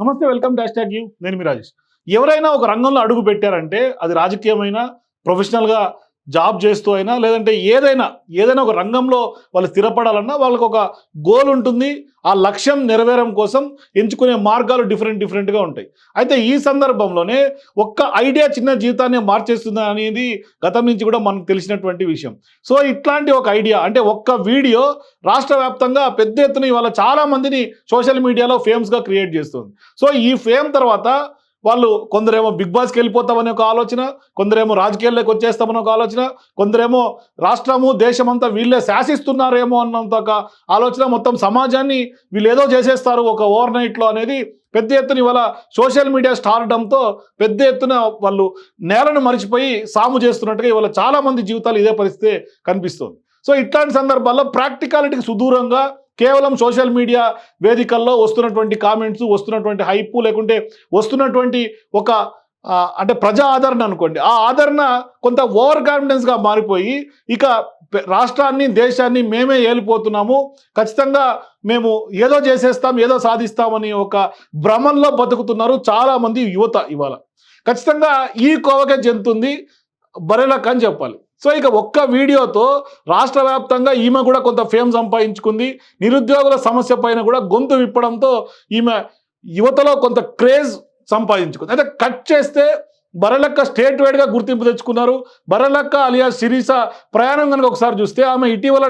నమస్తే welcome dash tag you. నేను మీ రాజేష్. ఎవరైనా ఒక రంగంలో అడుగు పెట్టారంటే అది రాజకీయమైన ప్రొఫెషనల్గా జాబ్ చేస్తూ అయినా లేదంటే ఏదైనా ఏదైనా ఒక రంగంలో వాళ్ళు స్థిరపడాలన్నా వాళ్ళకు ఒక గోల్ ఉంటుంది. ఆ లక్ష్యం నెరవేరం కోసం ఎంచుకునే మార్గాలు డిఫరెంట్ డిఫరెంట్గా ఉంటాయి. అయితే ఈ సందర్భంలోనే ఒక్క ఐడియా చిన్న జీవితాన్ని మార్చేస్తుంది అనేది గతం నుంచి కూడా మనకు తెలిసినటువంటి విషయం. సో ఇట్లాంటి ఒక ఐడియా అంటే ఒక్క వీడియో రాష్ట్ర వ్యాప్తంగా పెద్ద ఎత్తున ఇవాళ చాలా మందిని సోషల్ మీడియాలో ఫేమ్స్గా క్రియేట్ చేస్తుంది. సో ఈ ఫేమ్ తర్వాత వాళ్ళు కొందరేమో బిగ్ బాస్కి వెళ్ళిపోతామనే ఒక ఆలోచన కొందరేమో రాజకీయాల్లోకి వచ్చేస్తామని ఒక ఆలోచన కొందరేమో రాష్ట్రము దేశమంతా వీళ్ళే శాసిస్తున్నారేమో అన్నంత ఒక ఆలోచన మొత్తం సమాజాన్ని వీళ్ళు ఏదో చేసేస్తారు ఒక ఓవర్ నైట్లో అనేది పెద్ద ఎత్తున ఇవాళ సోషల్ మీడియా స్టార్డంతో పెద్ద ఎత్తున వాళ్ళు నేలను మరిచిపోయి సాము చేస్తున్నట్టుగా ఇవాళ చాలా మంది జీవితాలు ఇదే పరిస్థితి కనిపిస్తుంది. సో ఇట్లాంటి సందర్భాల్లో ప్రాక్టికాలిటీకి సుదూరంగా కేవలం సోషల్ మీడియా వేదికల్లో వస్తున్నటువంటి కామెంట్స్ వస్తున్నటువంటి హైప్ లేకుంటే వస్తున్నటువంటి ఒక అంటే ప్రజా ఆదరణ అనుకోండి. ఆ ఆదరణ కొంత ఓవర్ కాన్ఫిడెన్స్గా మారిపోయి ఇక రాష్ట్రాన్ని దేశాన్ని మేమే ఏలిపోతున్నాము. ఖచ్చితంగా మేము ఏదో చేసేస్తాం ఏదో సాధిస్తామని ఒక భ్రమంలో బతుకుతున్నారు చాలామంది యువత ఇవాళ. ఖచ్చితంగా ఈ కోవకే చెందుతుంది బరెలక్ అని చెప్పాలి. సో ఇక ఒక్క వీడియోతో రాష్ట్ర వ్యాప్తంగా ఈమె కూడా కొంత ఫేమ్ సంపాదించుకుంది. నిరుద్యోగుల సమస్య పైన కూడా గొంతు విప్పడంతో ఈమె యువతలో కొంత క్రేజ్ సంపాదించుకుంది. అయితే కట్ చేస్తే బరలక్క స్టేట్ వైడ్గా గుర్తింపు తెచ్చుకున్నారు. బరలక్క అలియా సిరీస ప్రయాణం కనుక ఒకసారి చూస్తే ఆమె ఇటీవల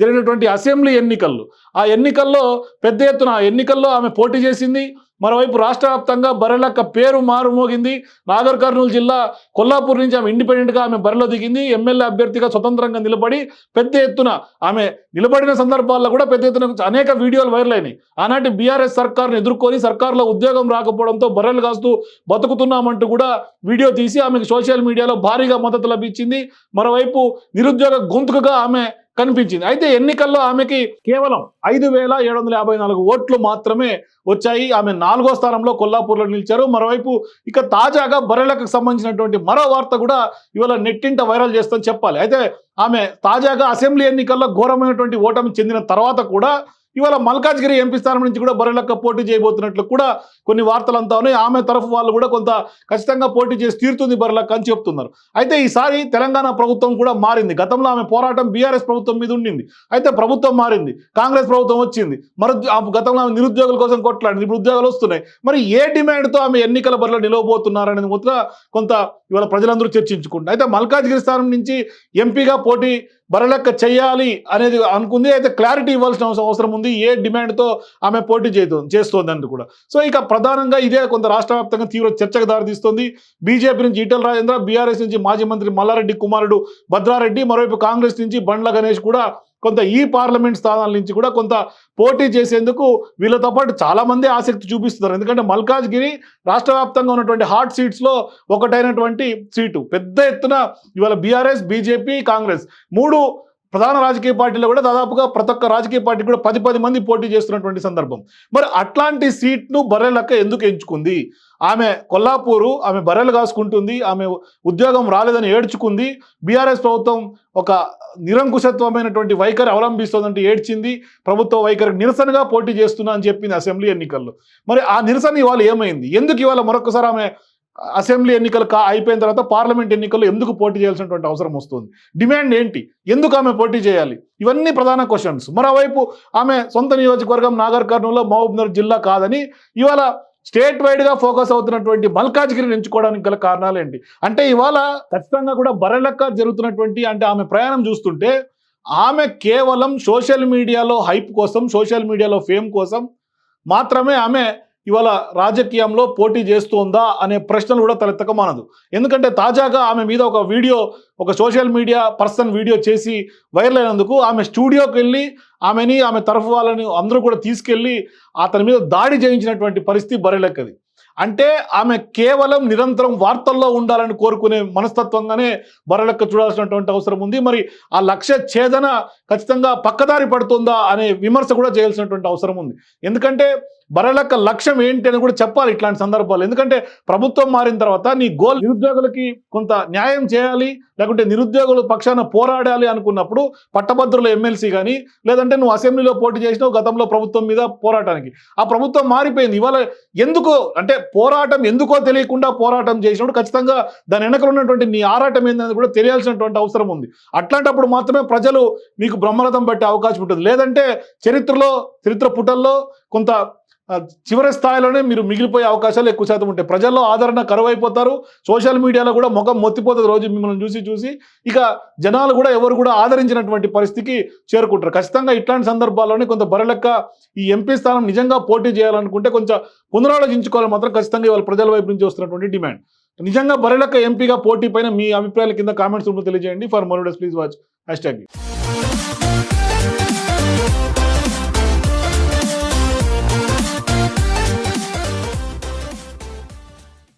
జరిగినటువంటి అసెంబ్లీ ఎన్నికల్లో ఆ ఎన్నికల్లో పెద్ద ఎత్తున ఆ ఎన్నికల్లో ఆమె పోటీ చేసింది. మరోవైపు రాష్ట్ర వ్యాప్తంగా బర్రెలక్క పేరు మారుమోగింది. నాగర్ కర్నూలు జిల్లా కొల్లాపూర్ నుంచి ఆమె ఇండిపెండెంట్గా ఆమె బరిలో దిగింది. ఎమ్మెల్యే అభ్యర్థిగా స్వతంత్రంగా నిలబడి పెద్ద ఎత్తున ఆమె నిలబడిన సందర్భాల్లో కూడా పెద్ద ఎత్తున అనేక వీడియోలు వైరల్ అయినాయి. ఆనాటి బీఆర్ఎస్ సర్కార్ను ఎదుర్కొని సర్కార్లో ఉద్యోగం రాకపోవడంతో బర్రెలు కాస్తూ బతుకుతున్నామంటూ కూడా వీడియో తీసి ఆమెకు సోషల్ మీడియాలో భారీగా మద్దతు లభించింది. మరోవైపు నిరుద్యోగ గొంతుకగా ఆమె కనిపించింది. అయితే ఎన్నికల్లో ఆమెకి కేవలం ఐదు వేల ఏడు వందల యాభై నాలుగు ఓట్లు మాత్రమే వచ్చాయి. ఆమె నాలుగో స్థానంలో కొల్లాపూర్లో నిలిచారు. మరోవైపు ఇక తాజాగా బర్రెలకు సంబంధించినటువంటి మరో వార్త కూడా ఇవాళ నెట్టింట వైరల్ చేస్తని చెప్పాలి. అయితే ఆమె తాజాగా అసెంబ్లీ ఎన్నికల్లో ఘోరమైనటువంటి ఓటమి చెందిన తర్వాత కూడా ఇవాళ మల్కాజ్గిరి ఎంపీ స్థానం నుంచి కూడా బర్రెలక్క పోటీ చేయబోతున్నట్లు కూడా కొన్ని వార్తలు అంతా ఉన్నాయి. ఆమె తరఫు వాళ్ళు కూడా కొంత ఖచ్చితంగా పోటీ చేసి తీరుతుంది బర్రెలక్క అని చెప్తున్నారు. అయితే ఈసారి తెలంగాణ ప్రభుత్వం కూడా మారింది. గతంలో ఆమె పోరాటం బీఆర్ఎస్ ప్రభుత్వం మీద ఉండింది. అయితే ప్రభుత్వం మారింది. కాంగ్రెస్ ప్రభుత్వం వచ్చింది. మరి ఆ గతంలో ఆమె నిరుద్యోగుల కోసం కొట్లాడింది. ఇప్పుడు ఉద్యోగాలు వస్తున్నాయి. మరి ఏ డిమాండ్తో ఆమె ఎన్నికల బరిలో నిలవబోతున్నారనేది మొత్తం కొంత ఇవాళ ప్రజలందరూ చర్చించుకుంటారు అయితే మల్కాజ్గిరి స్థానం నుంచి ఎంపీగా పోటీ బరలెక్క చేయాలి అనేది అనుకుంది. అయితే క్లారిటీ ఇవ్వాల్సిన అవసరం- ఉంది. ఏ డిమాండ్తో ఆమె పోటీ చేస్తుంది చేస్తోంది అని కూడా. సో ఇక ప్రధానంగా ఇదే కొంత రాష్ట్ర వ్యాప్తంగా తీవ్ర చర్చకు దారితీస్తుంది. బీజేపీ నుంచి ఈటల రాజేంద్ర బీఆర్ఎస్ నుంచి మాజీ మంత్రి మల్లారెడ్డి కుమారుడు భద్రారెడ్డి మరోవైపు కాంగ్రెస్ నుంచి బండ్ల గణేష్ కూడా కొంత ఈ పార్లమెంట్ స్థానాల నుంచి కూడా కొంత పోటీ చేసేందుకు వీళ్ళతో పాటు చాలా మంది ఆసక్తి చూపిస్తున్నారు. ఎందుకంటే మల్కాజ్గిరి రాష్ట్ర వ్యాప్తంగా ఉన్నటువంటి హాట్ సీట్స్లో ఒకటైనటువంటి సీటు. పెద్ద ఎత్తున ఇవాళ బీఆర్ఎస్ బీజేపీ కాంగ్రెస్. మూడు ప్రధాన రాజకీయ పార్టీలో కూడా దాదాపుగా ప్రతి ఒక్క రాజకీయ పార్టీ కూడా పది పది మంది పోటీ చేస్తున్నటువంటి సందర్భం. మరి అట్లాంటి సీట్ను బర్రెలక్క ఎందుకు ఎంచుకుంది? ఆమె కొల్లాపూరు ఆమె బర్రెలు కాసుకుంటుంది ఆమె ఉద్యోగం రాలేదని ఏడ్చుకుంది బీఆర్ఎస్ ప్రభుత్వం ఒక నిరంకుశత్వమైనటువంటి వైఖరి అవలంబిస్తోందంటే ఏడ్చింది ప్రభుత్వ వైఖరికి నిరసనగా పోటీ చేస్తున్నా అని చెప్పింది అసెంబ్లీ ఎన్నికల్లో. మరి ఆ నిరసన ఇవాళ ఏమైంది? ఎందుకు ఇవాళ మరొకసారి ఆమె అసెంబ్లీ ఎన్నికలు కా అయిపోయిన తర్వాత పార్లమెంట్ ఎన్నికల్లో ఎందుకు పోటీ చేయాల్సినటువంటి అవసరం వస్తుంది? డిమాండ్ ఏంటి? ఎందుకు ఆమె పోటీ చేయాలి? ఇవన్నీ ప్రధాన క్వశ్చన్స్. మరోవైపు ఆమె సొంత నియోజకవర్గం నాగర్ కర్నూలులో మహబూబ్నగర్ జిల్లా కాదని ఇవాళ స్టేట్ వైడ్గా ఫోకస్ అవుతున్నటువంటి మల్కాజ్గిరిని ఎంచుకోవడానికి గల కారణాలు ఏంటి? అంటే ఇవాళ ఖచ్చితంగా కూడా బరలక్క జరుగుతున్నటువంటి అంటే ఆమె ప్రయాణం చూస్తుంటే ఆమె కేవలం సోషల్ మీడియాలో హైప్ కోసం సోషల్ మీడియాలో ఫేమ్ కోసం మాత్రమే ఆమె ఇవాళ రాజకీయంలో పోటీ చేస్తోందా అనే ప్రశ్నలు కూడా తలెత్తక మానదు ఎందుకంటే తాజాగా ఆమె మీద ఒక వీడియో ఒక సోషల్ మీడియా పర్సన్ వీడియో చేసి వైరల్ అయినందుకు ఆమె స్టూడియోకి వెళ్ళి ఆమెని ఆమె తరఫు వాళ్ళని అందరూ కూడా తీసుకెళ్ళి అతని మీద దాడి చేయించినటువంటి పరిస్థితి బరిలెక్కది. అంటే ఆమె కేవలం నిరంతరం వార్తల్లో ఉండాలని కోరుకునే మనస్తత్వంగానే బరలెక్క చూడాల్సినటువంటి అవసరం ఉంది. మరి ఆ లక్ష్య ఛేదన ఖచ్చితంగా పక్కదారి పడుతుందా అనే విమర్శ కూడా చేయాల్సినటువంటి అవసరం ఉంది. ఎందుకంటే బరలెక్క లక్ష్యం ఏంటి అని కూడా చెప్పాలి ఇట్లాంటి సందర్భాలు ఎందుకంటే ప్రభుత్వం మారిన తర్వాత నీ గోల్ నిరుద్యోగులకి కొంత న్యాయం చేయాలి లేకుంటే నిరుద్యోగుల పక్షాన పోరాడాలి అనుకున్నప్పుడు పట్టభద్రుల ఎమ్మెల్సీ కానీ లేదంటే నువ్వు అసెంబ్లీలో పోటీ చేసినావు గతంలో ప్రభుత్వం మీద పోరాటానికి. ఆ ప్రభుత్వం మారిపోయింది. ఇవాళ ఎందుకో అంటే పోరాటం ఎందుకో తెలియకుండా పోరాటం చేసినప్పుడు ఖచ్చితంగా దాని వెనకలు ఉన్నటువంటి నీ ఆరాటం ఏందని కూడా తెలియాల్సినటువంటి అవసరం ఉంది. అట్లాంటప్పుడు మాత్రమే ప్రజలు మీకు బ్రహ్మరథం పట్టే అవకాశం ఉంటుంది. లేదంటే చరిత్రలో చరిత్ర పుటల్లో కొంత చివరి స్థాయిలోనే మీరు మిగిలిపోయే అవకాశాలు ఎక్కువ శాతం ఉంటాయి. ప్రజల్లో ఆదరణ కరువైపోతారు. సోషల్ మీడియాలో కూడా ముఖం మొత్తిపోతుంది రోజు మిమ్మల్ని చూసి చూసి. ఇక జనాలు కూడా ఎవరు కూడా ఆదరించినటువంటి పరిస్థితికి చేరుకుంటారు. ఖచ్చితంగా ఇట్లాంటి సందర్భాల్లోనే కొంత బరలెక్క ఈ ఎంపీ స్థానం నిజంగా పోటీ చేయాలనుకుంటే కొంచెం పునరాలోచించుకోవాలి మాత్రం ఖచ్చితంగా ఇవాళ ప్రజల వైపు నుంచి వస్తున్నటువంటి డిమాండ్. నిజంగా బరలెక్క ఎంపీగా పోటీ పైన మీ అభిప్రాయాల కింద కామెంట్స్ తెలియజేయండి. For more please watch. Hash tag